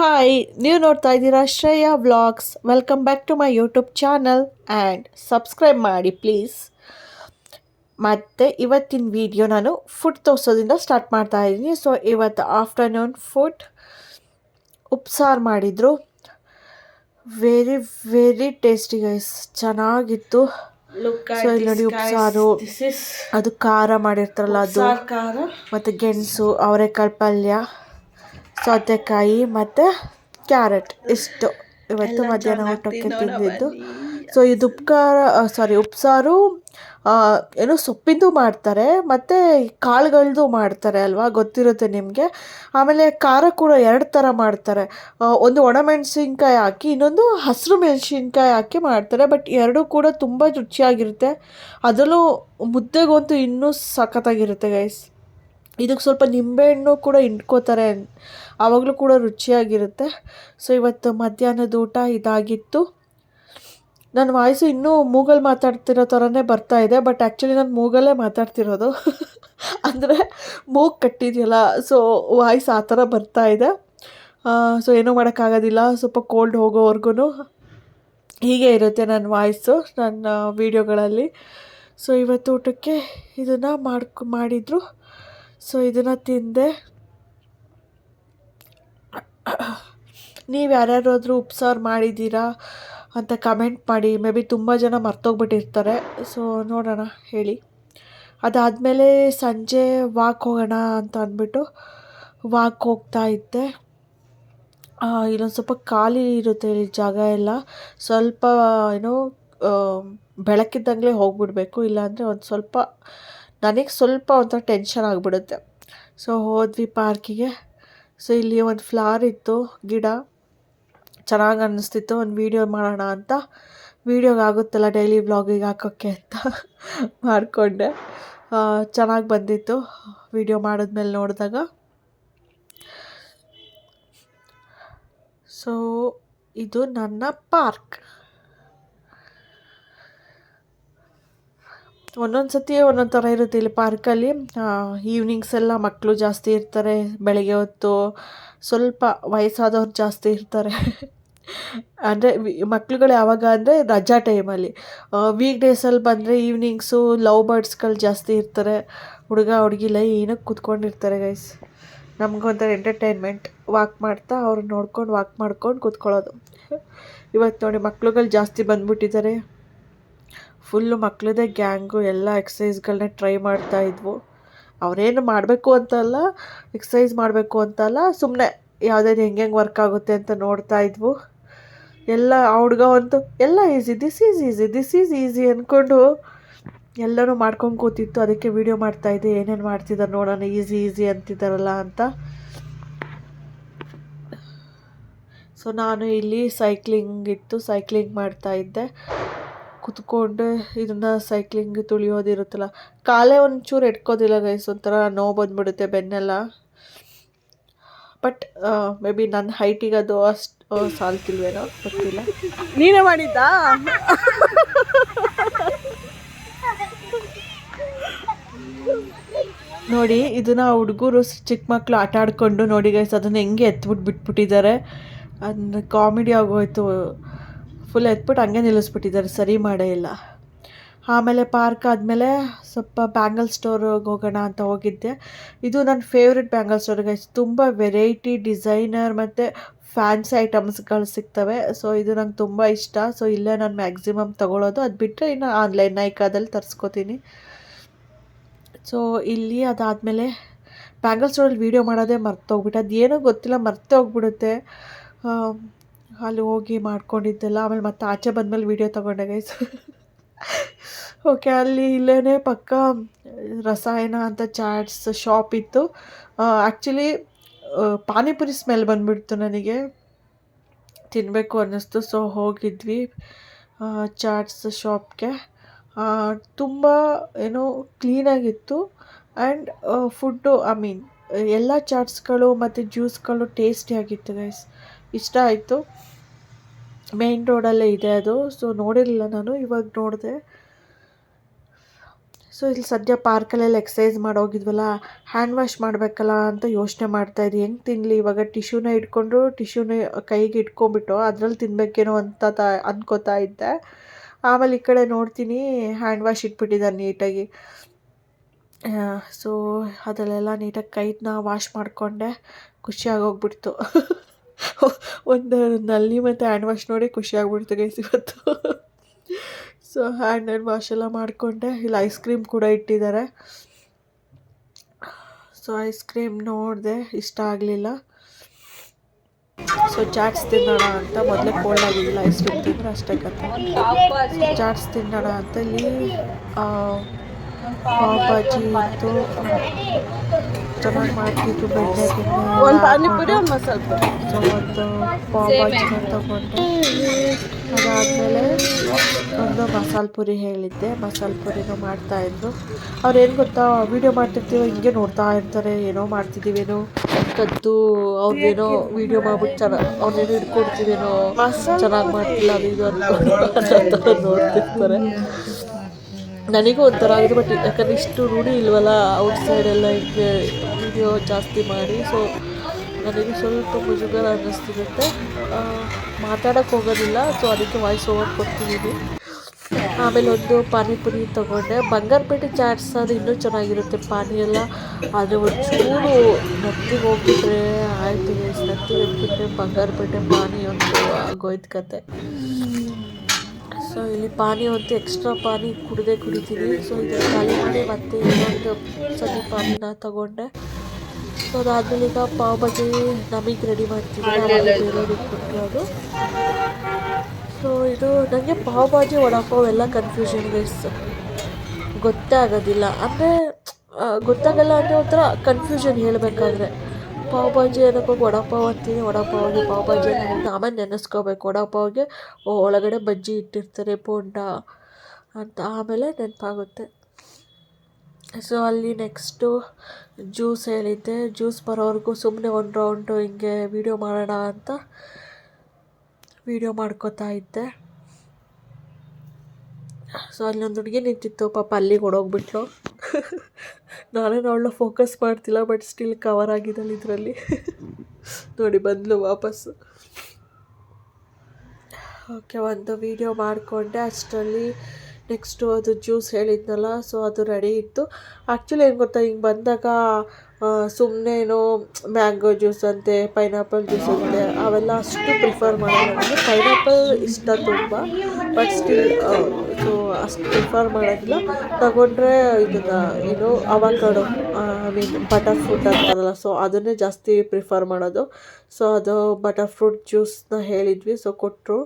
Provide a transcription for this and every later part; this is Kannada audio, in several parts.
ಹಾಯ್ ನೀವು ನೋಡ್ತಾ ಇದ್ದೀರಾ Shreya vlogs welcome back to my YouTube channel and subscribe ಮಾಡಿ ಪ್ಲೀಸ್ ಮತ್ತು ಇವತ್ತಿನ ವಿಡಿಯೋ ನಾನು ಫುಡ್ ತೋರಿಸೋದಿಂದ ಸ್ಟಾರ್ಟ್ ಮಾಡ್ತಾ ಇದ್ದೀನಿ. ಸೊ ಇವತ್ತು ಆಫ್ಟರ್ನೂನ್ ಫುಡ್ ಉಪ್ಸಾರು ಮಾಡಿದರು. ವೆರಿ ವೆರಿ ಟೇಸ್ಟಿ ಗೈಸ್ ಚೆನ್ನಾಗಿತ್ತು. ಸೊ ಇಲ್ಲಿ ನೋಡಿ ಉಪ್ಸಾರು. ಅದು ಖಾರ ಮಾಡಿರ್ತಾರಲ್ಲ ಅದು. ಖಾರ. ಮತ್ತು ಗೆಣಸು ಅವರೆಕಾಳು ಪಲ್ಯ. ಸೌತೆಕಾಯಿ ಮತ್ತು ಕ್ಯಾರೆಟ್ ಇಷ್ಟು. ಇವತ್ತು ಮಧ್ಯಾಹ್ನ ಊಟಕ್ಕೆ ತಿಂದಿದ್ದು. ಸೊ ಇದು ಉಪ್ಕಾರ ಸಾರಿ ಉಪ್ಸಾರು ಏನು ಸೊಪ್ಪಿಂದು ಮಾಡ್ತಾರೆ ಮತ್ತು ಕಾಳುಗಳದ್ದು ಮಾಡ್ತಾರೆ ಅಲ್ವಾ? ಗೊತ್ತಿರುತ್ತೆ ನಿಮಗೆ? ಆಮೇಲೆ ಖಾರ ಕೂಡ ಎರಡು ಥರ ಮಾಡ್ತಾರೆ. ಒಂದು ಒಂದು ಒಣಮೆಣಸಿನ್ಕಾಯಿ ಹಾಕಿ ಇನ್ನೊಂದು ಹಸಿರು ಮೆಣಸಿನ್ಕಾಯಿ ಹಾಕಿ ಮಾಡ್ತಾರೆ ಬಟ್ ಎರಡೂ ಕೂಡ ತುಂಬ ರುಚಿಯಾಗಿರುತ್ತೆ. ಅದರಲ್ಲೂ ಮುದ್ದೆಗಂತೂ ಇನ್ನೂ ಸಖತ್ತಾಗಿರುತ್ತೆ ಗೈಸ್ ಇದಕ್ಕೆ ಸ್ವಲ್ಪ ನಿಂಬೆಹಣ್ಣು ಕೂಡ ಹಿಂಡ್ಕೋತಾರೆ. ಆವಾಗಲೂ ಕೂಡ ರುಚಿಯಾಗಿರುತ್ತೆ. ಸೊ ಇವತ್ತು ಮಧ್ಯಾಹ್ನದ ಊಟ ಇದಾಗಿತ್ತು. ನನ್ನ ವಾಯ್ಸು ಇನ್ನೂ ಮೂಗಲ್ಲಿ ಮಾತಾಡ್ತಿರೋ ಥರನೇ ಬರ್ತಾ ಇದೆ ಬಟ್ ಆ್ಯಕ್ಚುಲಿ ನಾನು ಮೂಗಲ್ಲೇ ಮಾತಾಡ್ತಿರೋದು. ಅಂದರೆ ಮೂಗು ಕಟ್ಟಿದೆಯಲ್ಲ ಸೊ ವಾಯ್ಸ್ ಆ ಥರ ಬರ್ತಾ ಇದೆ. ಸೊ ಏನೂ ಮಾಡೋಕ್ಕಾಗೋದಿಲ್ಲ, ಸ್ವಲ್ಪ ಕೋಲ್ಡ್ ಹೋಗೋವರೆಗೂ ಹೀಗೆ ಇರುತ್ತೆ ನನ್ನ ವಾಯ್ಸು, ನನ್ನ ವೀಡಿಯೋಗಳಲ್ಲಿ ಸೊ ಇವತ್ತು ಊಟಕ್ಕೆ ಇದನ್ನು ಮಾಡ್ಕೊ, ಮಾಡಿದರು. ಸೊ ಇದನ್ನು ತಿಂದೆ. ನೀವು ಯಾರ್ಯಾರಾದರೂ ಉಪ್ಸಾರು ಮಾಡಿದ್ದೀರಾ ಅಂತ ಕಮೆಂಟ್ ಮಾಡಿ, ಮೇ ಬಿ ತುಂಬ ಜನ ಮರ್ತೋಗ್ಬಿಟ್ಟಿರ್ತಾರೆ. ಸೊ ನೋಡೋಣ, ಹೇಳಿ. ಅದಾದಮೇಲೆ ಸಂಜೆ ವಾಕ್ ಹೋಗೋಣ ಅಂತ ಅಂದ್ಬಿಟ್ಟು ವಾಕ್ ಹೋಗ್ತಾ ಇದ್ದೆ. ಇಲ್ಲೊಂದು ಸ್ವಲ್ಪ ಖಾಲಿ ಇರುತ್ತೆ ಇಲ್ಲಿ ಜಾಗ ಎಲ್ಲ. ಸ್ವಲ್ಪ, ಏನೋ ಬೆಳಕಿದ್ದಂಗಲೇ ಬೆಳಕಿದ್ದಂಗೆ ಹೋಗ್ಬಿಡ್ಬೇಕು, ಇಲ್ಲಾಂದರೆ ಒಂದು ಸ್ವಲ್ಪ ನನಗೆ ಸ್ವಲ್ಪ ಒಂಥರ ಟೆನ್ಷನ್ ಆಗಿಬಿಡುತ್ತೆ. ಸೊ ಹೋದ್ವಿ ಪಾರ್ಕಿಗೆ ಸೊ ಇಲ್ಲಿ ಒಂದು ಫ್ಲವರ್ ಇತ್ತು, ಗಿಡ. ಚೆನ್ನಾಗಿ ಅನ್ನಿಸ್ತಿತ್ತು ಒಂದು ವೀಡಿಯೋ ಮಾಡೋಣ ಅಂತ. ವೀಡಿಯೋಗೆ ಆಗುತ್ತಲ್ಲ ಡೈಲಿ ವ್ಲಾಗಿಗೆ ಹಾಕೋಕ್ಕೆ ಅಂತ ಮಾಡಿಕೊಂಡೆ. ಚೆನ್ನಾಗಿ ಬಂದಿತ್ತು ವೀಡಿಯೋ ಮಾಡಿದ್ಮೇಲೆ ನೋಡಿದಾಗ. ಸೊ ಇದು ನನ್ನ ಪಾರ್ಕ್ ಒಂದೊಂದು ಸತಿ ಒಂದೊಂದು ಥರ ಇರುತ್ತೆ ಇಲ್ಲಿ ಪಾರ್ಕಲ್ಲಿ ಈವ್ನಿಂಗ್ಸ್ ಎಲ್ಲ ಮಕ್ಕಳು ಜಾಸ್ತಿ ಇರ್ತಾರೆ, ಬೆಳಗ್ಗೆ ಹೊತ್ತು ಸ್ವಲ್ಪ ವಯಸ್ಸಾದವ್ರು ಜಾಸ್ತಿ ಇರ್ತಾರೆ. ಅಂದರೆ ಮಕ್ಳುಗಳು ಯಾವಾಗ ಅಂದರೆ ರಜಾ ಟೈಮಲ್ಲಿ ವೀಕ್ ಡೇಸಲ್ಲಿ ಬಂದರೆ ಈವ್ನಿಂಗ್ಸು ಲವ್ ಬರ್ಡ್ಸ್ಗಳು ಜಾಸ್ತಿ ಇರ್ತಾರೆ. ಹುಡುಗ, ಹುಡುಗಿ ಏನಕ್ಕೆ ಕೂತ್ಕೊಂಡಿರ್ತಾರೆ ಗೈಸ್ ನಮಗೊಂಥರ ಎಂಟರ್ಟೈನ್ಮೆಂಟ್ ವಾಕ್ ಮಾಡ್ತಾ ಅವ್ರು ನೋಡ್ಕೊಂಡು ವಾಕ್ ಮಾಡ್ಕೊಂಡು ಕೂತ್ಕೊಳ್ಳೋದು. ಇವತ್ತು ನೋಡಿ ಮಕ್ಳುಗಳು ಜಾಸ್ತಿ ಬಂದ್ಬಿಟ್ಟಿದ್ದಾರೆ. ಫುಲ್ಲು ಮಕ್ಕಳದೇ ಗ್ಯಾಂಗು ಎಲ್ಲ ಎಕ್ಸಸೈಸ್ಗಳನ್ನ ಟ್ರೈ ಮಾಡ್ತಾ ಇದ್ವು. ಅವರೇನು ಮಾಡಬೇಕು ಅಂತಲ್ಲ ಎಕ್ಸಸೈಸ್ ಮಾಡಬೇಕು ಅಂತಲ್ಲ ಸುಮ್ಮನೆ ಯಾವುದೇ ಹೆಂಗೆ ಹೆಂಗೆ ವರ್ಕ್ ಆಗುತ್ತೆ ಅಂತ ನೋಡ್ತಾ ಇದ್ವು. ಎಲ್ಲ ಆ ಹುಡುಗ ಅಂತೂ ಎಲ್ಲ easy this is easy this is easy ಅಂದ್ಕೊಂಡು ಎಲ್ಲನೂ ಮಾಡ್ಕೊಂಡು ಕೂತಿತ್ತು. ಅದಕ್ಕೆ ವೀಡಿಯೋ ಮಾಡ್ತಾಯಿದ್ದೆ ಏನೇನು ಮಾಡ್ತಿದ್ದಾರೆ ನೋಡೋಣ ಈಸಿ ಈಸಿ ಅಂತಿದ್ದಾರಲ್ಲ ಅಂತ. ಸೊ ನಾನು ಇಲ್ಲಿ ಸೈಕ್ಲಿಂಗ್ ಇತ್ತು ಸೈಕ್ಲಿಂಗ್ ಮಾಡ್ತಾ ಇದ್ದೆ. ಕುತ್ಕೊಂಡು ಇದನ್ನು ಸೈಕ್ಲಿಂಗ್ ತುಳಿಯೋದಿರುತ್ತಲ್ಲ ಕಾಲೇ ಒಂಚೂರು ಎಟ್ಕೋದಿಲ್ಲ ಗೈಸ್ ಒಂಥರ ನೋವು ಬಂದ್ಬಿಡುತ್ತೆ ಬೆನ್ನೆಲ್ಲ. ಬಟ್ ಮೇ ಬಿ ನನ್ನ ಹೈಟಿಗೆ ಅದು ಅಷ್ಟು ಸಾಲ್ತಿಲ್ವೇನೋ ಗೊತ್ತಿಲ್ಲ. ನೀನೇ ಮಾಡಿದ್ದಾ? ನೋಡಿ, ಇದನ್ನ ಹುಡುಗರು ಚಿಕ್ಕ ಮಕ್ಕಳು ಆಟ ಆಡ್ಕೊಂಡು ನೋಡಿ ಗೈಸ್ ಅದನ್ನು ಹೆಂಗೆ ಎತ್ಬಿಟ್ಟು ಬಿಟ್ಬಿಟ್ಟಿದ್ದಾರೆ. ಅದನ್ನ ಕಾಮಿಡಿ ಆಗೋಯ್ತು. ಫುಲ್ ಎತ್ಬಿಟ್ಟು ಹಂಗೆ ನಿಲ್ಲಿಸ್ಬಿಟ್ಟಿದ್ದಾರೆ, ಸರಿ ಮಾಡೇ ಇಲ್ಲ. ಆಮೇಲೆ ಪಾರ್ಕ್ ಆದಮೇಲೆ ಸ್ವಲ್ಪ ಬ್ಯಾಂಗಲ್ ಸ್ಟೋರ್ಗೆ ಹೋಗೋಣ ಅಂತ ಹೋಗಿದ್ದೆ. ಇದು ನನ್ನ ಫೇವ್ರೆಟ್ ಬ್ಯಾಂಗಲ್ ಸ್ಟೋರ್ ಗೈಸ್ ತುಂಬ ವೆರೈಟಿ ಡಿಸೈನರ್ ಮತ್ತು ಫ್ಯಾನ್ಸಿ ಐಟಮ್ಸ್ಗಳು ಸಿಗ್ತವೆ. ಸೊ ಇದು ನಂಗೆ ತುಂಬ ಇಷ್ಟ. ಸೊ ಇಲ್ಲೇ ನಾನು ಮ್ಯಾಕ್ಸಿಮಮ್ ತೊಗೊಳೋದು. ಅದು ಬಿಟ್ಟರೆ ಇನ್ನು ಆನ್ಲೈನ್ ನೈಕಾದಲ್ಲಿ ತರಿಸ್ಕೋತೀನಿ. ಸೊ ಇಲ್ಲಿ ಅದಾದಮೇಲೆ ಬ್ಯಾಂಗಲ್ ಸ್ಟೋರಲ್ಲಿ ವೀಡಿಯೋ ಮಾಡೋದೇ ಮರ್ತೋಗ್ಬಿಟ್ಟೆ. ಏನೂ ಗೊತ್ತಿಲ್ಲ ಮರ್ತೇ ಹೋಗ್ಬಿಡುತ್ತೆ ಅಲ್ಲಿ ಹೋಗಿ ಮಾಡ್ಕೊಂಡಿದ್ದೆಲ್ಲ, ಆಮೇಲೆ ಮತ್ತೆ ಆಚೆ ಬಂದಮೇಲೆ ವೀಡಿಯೋ ತೊಗೊಂಡೆ ಗೈಸ್ ಓಕೆ ಅಲ್ಲಿ ಇಲ್ಲೇ ಪಕ್ಕ ರಸಾಯನ ಅಂತ ಚಾಟ್ಸ್ ಶಾಪ್ ಇತ್ತು. ಆ್ಯಕ್ಚುಲಿ ಪಾನಿಪುರಿ ಸ್ಮೆಲ್ ಬಂದುಬಿಡ್ತು ನನಗೆ. ತಿನ್ನಬೇಕು ಅನ್ನಿಸ್ತು ಸೊ ಹೋಗಿದ್ವಿ ಚಾಟ್ಸ್ ಶಾಪ್ಗೆ ತುಂಬ ಏನೋ ಕ್ಲೀನಾಗಿತ್ತು ಆ್ಯಂಡ್ ಫುಡ್ಡು ಐ ಮೀನ್ ಎಲ್ಲ ಚಾಟ್ಸ್ಗಳು ಮತ್ತು ಜ್ಯೂಸ್ಗಳು ಟೇಸ್ಟಿಯಾಗಿತ್ತು ಗೈಸ್ ಇಷ್ಟ ಆಯಿತು. ಮೇನ್ ರೋಡಲ್ಲೇ ಇದೆ ಅದು. ಸೊ ನೋಡಿರಲಿಲ್ಲ ನಾನು, ಇವಾಗ ನೋಡಿದೆ. ಸೊ ಇಲ್ಲಿ ಸದ್ಯ ಪಾರ್ಕಲ್ಲೆಲ್ಲ ಎಕ್ಸಸೈಸ್ ಮಾಡೋಗಿದ್ವಲ್ಲ ಹ್ಯಾಂಡ್ ವಾಶ್ ಮಾಡಬೇಕಲ್ಲ ಅಂತ ಯೋಚನೆ ಮಾಡ್ತಾ ಮಾಡ್ತಾಯಿದ್ದೆ ಹೆಂಗೆ ತಿನ್ನಲಿ ಇವಾಗ ಟಿಶ್ಯೂನ ಇಟ್ಕೊಂಡ್ರು ಟಿಶ್ಯೂನ ಕೈಗೆ ಇಟ್ಕೊಂಡ್ಬಿಟ್ಟು ಅದ್ರಲ್ಲಿ ತಿನ್ನಬೇಕೇನೋ ಅಂತ ತ ಅಂದ್ಕೋತಾ ಇದ್ದೆ. ಆಮೇಲೆ ಈ ಕಡೆ ನೋಡ್ತೀನಿ ಹ್ಯಾಂಡ್ ವಾಶ್ ಇಟ್ಬಿಟ್ಟಿದ್ದಾರೆ ನೀಟಾಗಿ. ಸೊ ಅದರಲ್ಲೆಲ್ಲ ನೀಟಾಗಿ ಕೈನ ವಾಶ್ ಮಾಡಿಕೊಂಡೆ. ಖುಷಿಯಾಗೋಗ್ಬಿಡ್ತು ಒಂದು ನಲ್ಲಿ ಮತ್ತು ಹ್ಯಾಂಡ್ ವಾಶ್ ನೋಡಿ ಖುಷಿಯಾಗ್ಬಿಡ್ತು ಗೈಸ್ ಇವತ್ತು. ಸೊ ಹ್ಯಾಂಡ್ ಆ್ಯಂಡ್ ವಾಶ್ ಎಲ್ಲ ಮಾಡಿಕೊಂಡೆ. ಇಲ್ಲಿ ಐಸ್ ಕ್ರೀಮ್ ಕೂಡ ಇಟ್ಟಿದ್ದಾರೆ. ಸೊ ಐಸ್ ಕ್ರೀಮ್ ನೋಡಿದೆ. ಇಷ್ಟ ಆಗಲಿಲ್ಲ. ಸೊ ಚಾಟ್ಸ್ ತಿನ್ನೋಣ ಅಂತ. ಮೊದಲೇ ಕೋಲ್ಡ್ ಆಗಿದ್ದಿಲ್ಲ ಐಸ್ ಕ್ರೀಮ್ ತಿಂದರೆ ಅಷ್ಟೇ ಕತೆ ಚಾಟ್ಸ್ ತಿನ್ನೋಣ ಅಂತ. ಇಲ್ಲಿ ಪಾವ್ ಭಾಜಿ ಇತ್ತು. ಚೆನ್ನಾಗಿ ಮಾಡ್ತಿತ್ತು ಬೆಣ್ಣೆ ಒಂದು ಪಾನಿಪುರಿ ಒಂದು ಮಸಾಲೆ ಪುರಿ. ಸೊ ಒಂದು ಪಾವ್ ತಗೊಂಡೆ. ಅದಾದಮೇಲೆ ಒಂದು ಮಸಾಲೆ ಪುರಿ ಹೇಳಿದ್ದೆ. ಮಸಾಲೆ ಪುರಿನೂ ಮಾಡ್ತಾಯಿದ್ರು ಅವ್ರು ಏನು ಗೊತ್ತಾ ವೀಡಿಯೋ ಮಾಡ್ತಿರ್ತೀವೋ ಹಿಂಗೆ ನೋಡ್ತಾ ಇರ್ತಾರೆ. ಏನೋ ಮಾಡ್ತಿದ್ದೀವೇನೋ ಕದ್ದು ಅವ್ರೇನೋ ವೀಡಿಯೋ ಮಾಡ್ಬಿಟ್ಟು ಚೆನ್ನಾಗಿ ಅವ್ರನ್ನೇನೋ ಹಿಡ್ಕೊಡ್ತೀವೇನೋ ಚೆನ್ನಾಗಿ ಮಾಡ್ತಿಲ್ಲ ಅದು ಇದು ಅನ್ಕೊಂಡು ನೋಡ್ತಿರ್ತಾರೆ. ನನಗೂ ಒಂಥರ ಆಗಿದೆ ಬಟ್ ಯಾಕಂದ್ರೆ ಇಷ್ಟು ರೂಢಿ ಇಲ್ವಲ್ಲ ಔಟ್ ಸೈಡೆಲ್ಲ ಹಿಂಗೆ ವಿಡಿಯೋ ಜಾಸ್ತಿ ಮಾಡಿ ಸೊ ನನಗೆ ಸ್ವಲ್ಪ ಮುಜುಗರ ಅನ್ನಿಸ್ತಿರುತ್ತೆ. ಮಾತಾಡೋಕ್ಕೆ ಹೋಗೋದಿಲ್ಲ ಸೊ ಅದಕ್ಕೆ ವಾಯ್ಸ್ ಓವರ್ ಕೊಡ್ತಿದ್ದೀನಿ ಆಮೇಲೆ ಒಂದು ಪಾನಿಪುರಿ ತೊಗೊಂಡೆ. ಬಂಗಾರಪೇಟೆ ಚಾಟ್ಸ್ ಅದು ಇನ್ನೂ ಚೆನ್ನಾಗಿರುತ್ತೆ ಪಾನಿ ಎಲ್ಲ. ಆದರೆ ಒಂಚೂರು ನತ್ತಿಗೆ ಹೋಗ್ಬಿಟ್ರೆ ಆಯಿತು ನತ್ತಿಗೆ ಹೋಗ್ಬಿಟ್ರೆ ಬಂಗಾರಪೇಟೆ ಪಾನಿ ಒಂದು ಆಗೋಯ್ತು ಕತೆ. ಸೊ ಇಲ್ಲಿ ಪಾನಿ ಅಂತೂ ಎಕ್ಸ್ಟ್ರಾ ಪಾನಿ ಕುಡಿದೇ ಕುಡಿತೀನಿ. ಸೊ ಇದು ಖಾಲಿ ಮಾಡಿ ಮತ್ತೆ ಇನ್ನೊಂದು ಸತಿ ಪಾನಿನ ತಗೊಂಡೆ. ಸೊ ಅದಾದಮೇಲೆ ಈಗ ಪಾವ್ ಭಾಜಿ ನಮಗೆ ರೆಡಿ ಬೇರೆಯವ್ರಿಗೆ ಕೊಟ್ಟರು ಅದು ಸೊ ಇದು ನನಗೆ ಪಾವ್ ಭಾಜಿ ವಡಾಪಾವ್ ಎಲ್ಲ ಕನ್ಫ್ಯೂಷನ್ ಗೈಸ್ ಗೊತ್ತೇ ಆಗೋದಿಲ್ಲ. ಅಂದರೆ ಗೊತ್ತಾಗಲ್ಲ ಅಂದರೆ ಒಂಥರ ಕನ್ಫ್ಯೂಷನ್ ಹೇಳಬೇಕಾದ್ರೆ. ಪಾವ್ ಭಾಜಿ ಅನ್ನೋಕ್ಕೆ ವಡಾಪಾವ್ ಅಂತೀನಿ ವಡಾಪಾವ್ಗೆ ಪಾವ್ ಬಾಜಿ ಅಂತ ಆಮೇಲೆ ನೆನೆಸ್ಕೋಬೇಕು? ವಡಾಪಾವ್ಗೆ ಒಳಗಡೆ ಬಜ್ಜಿ ಇಟ್ಟಿರ್ತಾರೆ ಬೋಂಡ ಅಂತ. ಆಮೇಲೆ ನೆನಪಾಗುತ್ತೆ. ಸೊ ಅಲ್ಲಿ ನೆಕ್ಸ್ಟು ಜ್ಯೂಸ್ ಹೇಳಿದ್ದೆ. ಜ್ಯೂಸ್ ಬರೋವರೆಗೂ ಸುಮ್ಮನೆ ಒಂದು ರೌಂಡು ಹಿಂಗೆ ವೀಡಿಯೋ ಮಾಡೋಣ ಅಂತ ವೀಡಿಯೋ ಮಾಡ್ಕೋತಾ ಇದ್ದೆ. ಸೊ ಅಲ್ಲೊಂದು ಹುಡುಗಿ ನಿಂತಿತ್ತು. ಪಾಪ ಅಲ್ಲಿಗೆ ಓಡೋಗ್ಬಿಟ್ಲು ನಾನೇನು ಅವಳನ್ನ ಫೋಕಸ್ ಮಾಡ್ತಿಲ್ಲ ಬಟ್ ಸ್ಟಿಲ್ ಕವರ್ ಆಗಿದ್ದಾಳೆ ಇದರಲ್ಲಿ. ನೋಡಿ ಬಂದಳು ವಾಪಸ್ಸು ಓಕೆ ಒಂದು ವೀಡಿಯೋ ಮಾಡಿಕೊಂಡೆ. ಅಷ್ಟರಲ್ಲಿ ನೆಕ್ಸ್ಟು ಅದು ಜ್ಯೂಸ್ ಹೇಳಿದ್ನಲ್ಲ, ಸೊ ಅದು ರೆಡಿ ಇತ್ತು. ಆ್ಯಕ್ಚುಲಿ ಏನು ಗೊತ್ತಾ, ಹಿಂಗೆ ಬಂದಾಗ ಸುಮ್ಮನೆ ಏನೋ ಮ್ಯಾಂಗೋ ಜ್ಯೂಸ್ ಅಂತೆ ಪೈನಾಪಲ್ ಜ್ಯೂಸ್ ಅಂತೆ, ಅವೆಲ್ಲ ಅಷ್ಟು ಪ್ರಿಫರ್ ಮಾಡಲ್ಲ ಪೈನಾಪಲ್ ಇಷ್ಟ ತುಂಬ ಬಟ್ ಸ್ಟಿಲ್ ಸೊ ಅಷ್ಟು ಪ್ರಿಫರ್ ಮಾಡೋದಿಲ್ಲ ತಗೊಂಡ್ರೆ ಇದನ್ನು, ಏನು avocado I mean butter fruit ಅಂತಾರಲ್ಲ ಸೊ ಅದನ್ನೇ ಜಾಸ್ತಿ ಪ್ರಿಫರ್ ಮಾಡೋದು. ಸೊ ಅದು ಬಟರ್ ಫ್ರೂಟ್ ಜ್ಯೂಸ್ನ ಹೇಳಿದ್ವಿ ಸೊ ಕೊಟ್ಟರು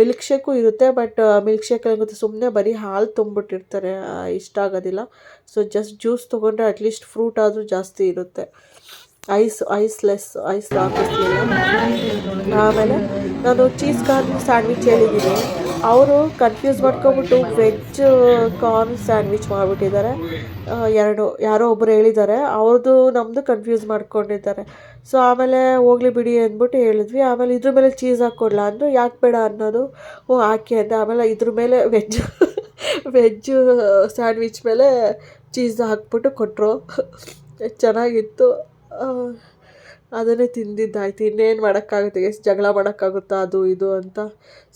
ಮಿಲ್ಕ್ ಶೇಕು ಇರುತ್ತೆ, ಬಟ್ ಮಿಲ್ಕ್ ಶೇಕ್ ಸುಮ್ಮನೆ ಬರೀ ಹಾಲು ತುಂಬಿಟ್ಟಿರ್ತಾರೆ ಇಷ್ಟ ಆಗೋದಿಲ್ಲ. ಸೊ ಜಸ್ಟ್ ಜ್ಯೂಸ್ ತೊಗೊಂಡ್ರೆ ಅಟ್ಲೀಸ್ಟ್ ಫ್ರೂಟ್ ಆದರೂ ಜಾಸ್ತಿ ಇರುತ್ತೆ. ಐಸ್ ಐಸ್ ಲೆಸ್ ಐಸ್ ಹಾಕಿಸ್ತೀನಿ ಆಮೇಲೆ ನಾನು ಚೀಸ್ ಕಾರ್ನ್ ಸ್ಯಾಂಡ್ವಿಚ್ ಹೇಳಿದ್ದೀನಿ ಅವರು ಕನ್ಫ್ಯೂಸ್ ಮಾಡ್ಕೊಬಿಟ್ಟು ವೆಜ್ ಕಾರ್ನ್ ಸ್ಯಾಂಡ್ವಿಚ್ ಮಾಡಿಬಿಟ್ಟಿದ್ದಾರೆ. ಎರಡು, ಯಾರೋ ಒಬ್ಬರು ಹೇಳಿದ್ದಾರೆ. ಅವ್ರದ್ದು ನಮ್ಮದು ಕನ್ಫ್ಯೂಸ್ ಮಾಡ್ಕೊಂಡಿದ್ದಾರೆ. ಸೊ ಆಮೇಲೆ ಹೋಗ್ಲಿ ಬಿಡಿ ಅಂದ್ಬಿಟ್ಟು ಹೇಳಿದ್ವಿ. ಆಮೇಲೆ ಇದ್ರ ಮೇಲೆ ಚೀಸ್ ಹಾಕ್ಕೊಡ್ಲ ಅಂದರು. ಯಾಕೆ ಬೇಡ ಅನ್ನೋದು. ಓ, ಹಾಕಿ ಅಂತ ಆಮೇಲೆ ಇದ್ರ ಮೇಲೆ ವೆಜ್ ವೆಜ್ ಸ್ಯಾಂಡ್ವಿಚ್ ಮೇಲೆ ಚೀಸ್ ಹಾಕ್ಬಿಟ್ಟು ಕೊಟ್ಟರು ಚೆನ್ನಾಗಿತ್ತು. ಅದನ್ನೇ ತಿಂದಿದ್ದಾಯ್ತು. ಇನ್ನೇನು ಮಾಡೋಕ್ಕಾಗುತ್ತೆ? ಎಷ್ಟು ಜಗಳ ಮಾಡೋಕ್ಕಾಗುತ್ತಾ ಅದು ಇದು ಅಂತ.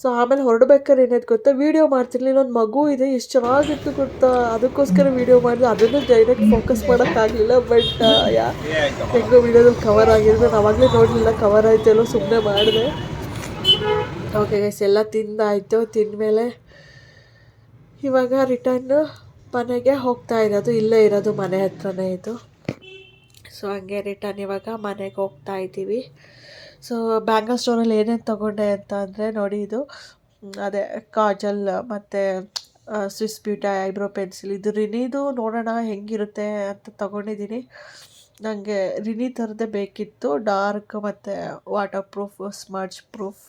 ಸೊ ಆಮೇಲೆ ಹೊರಡ್ಬೇಕಾದ್ರೆ ಏನಾಯ್ತು ಗೊತ್ತಾ? ವೀಡಿಯೋ ಮಾಡ್ತಿರ್ಲಿಲ್ಲ. ಒಂದು ಮಗು ಇದೆ. ಎಷ್ಟು ಚೆನ್ನಾಗಿತ್ತು ಗೊತ್ತಾ? ಅದಕ್ಕೋಸ್ಕರ ವೀಡಿಯೋ ಮಾಡಿದೆ. ಅದನ್ನು ಡೈರೆಕ್ಟ್ ಫೋಕಸ್ ಮಾಡೋಕ್ಕಾಗಲಿಲ್ಲ ಬಟ್ ಯಾ, ಹೆಂಗೋ ವೀಡಿಯೋದಲ್ಲಿ ಕವರ್ ಆಗಿರೋದು. ನಾನು ಆವಾಗಲೇ ನೋಡಲಿಲ್ಲ ಕವರ್ ಆಯ್ತಲ್ಲೋ ಸುಮ್ಮನೆ ಮಾಡಿದೆ. ಓಕೆ ಗೈಸ್ ಎಲ್ಲ ತಿಂದಾಯಿತು. ತಿಂದಮೇಲೆ ಇವಾಗ ರಿಟರ್ನ್ ಮನೆಗೆ ಹೋಗ್ತಾ ಇರೋದು. ಇಲ್ಲೇ ಇರೋದು ಮನೆ ಹತ್ರನೇ ಇದು. ಸೊ ಹಂಗೆ ರಿಟರ್ನ್ ಇವಾಗ ಮನೆಗೆ ಹೋಗ್ತಾ ಇದ್ದೀವಿ. ಸೊ ಬ್ಯಾಂಗಲ್ ಸ್ಟೋರಲ್ಲಿ ಏನೇನು ತೊಗೊಂಡೆ ಅಂತ ಅಂದರೆ ನೋಡಿ ಇದು. ಅದೇ ಕಾಜಲ್ ಮತ್ತು ಸ್ವಿಸ್ ಬ್ಯೂಟಿ ಐಬ್ರೋ ಪೆನ್ಸಿಲ್ ಇದು ರಿನಿದು ನೋಡೋಣ ಹೆಂಗಿರುತ್ತೆ ಅಂತ ತೊಗೊಂಡಿದ್ದೀನಿ. ನನಗೆ ರಿನಿ ಥರದ್ದೇ ಬೇಕಿತ್ತು. ಡಾರ್ಕ್ ಮತ್ತು ವಾಟರ್ ಪ್ರೂಫ್ ಸ್ಮರ್ಜ್ ಪ್ರೂಫ್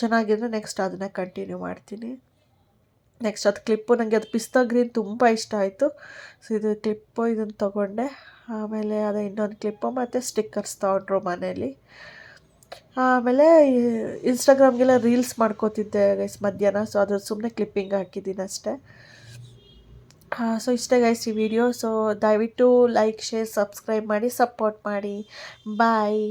ಚೆನ್ನಾಗಿದ್ರೆ ನೆಕ್ಸ್ಟ್ ಅದನ್ನು ಕಂಟಿನ್ಯೂ ಮಾಡ್ತೀನಿ. ನೆಕ್ಸ್ಟ್ ಅದು ಕ್ಲಿಪ್ಪು ನನಗೆ ಅದು ಪಿಸ್ತಾ ಗ್ರೀನ್ ತುಂಬ ಇಷ್ಟ ಆಯಿತು. ಸೊ ಇದು ಕ್ಲಿಪ್ಪು ಇದನ್ನು ತೊಗೊಂಡೆ. ಆಮೇಲೆ ಅದೇ ಇನ್ನೊಂದು ಕ್ಲಿಪ್ಪು ಮತ್ತು ಸ್ಟಿಕ್ಕರ್ಸ್ ತೊಗೊಂಡ್ರು ಮನೇಲಿ. ಆಮೇಲೆ ಇನ್ಸ್ಟಾಗ್ರಾಮ್ಗೆಲ್ಲ ರೀಲ್ಸ್ ಮಾಡ್ಕೋತಿದ್ದೆ ಗೈಸ್ ಮಧ್ಯಾಹ್ನ ಸೊ ಅದ್ರ ಸುಮ್ಮನೆ ಕ್ಲಿಪ್ಪಿಂಗ್ ಹಾಕಿದ್ದೀನಿ ಅಷ್ಟೇ. ಸೊ ಇಷ್ಟೇ ಗೈಸ್ ಈ ವಿಡಿಯೋ ಸೊ ದಯವಿಟ್ಟು ಲೈಕ್ ಶೇರ್ ಸಬ್ಸ್ಕ್ರೈಬ್ ಮಾಡಿ ಸಪೋರ್ಟ್ ಮಾಡಿ. ಬಾಯ್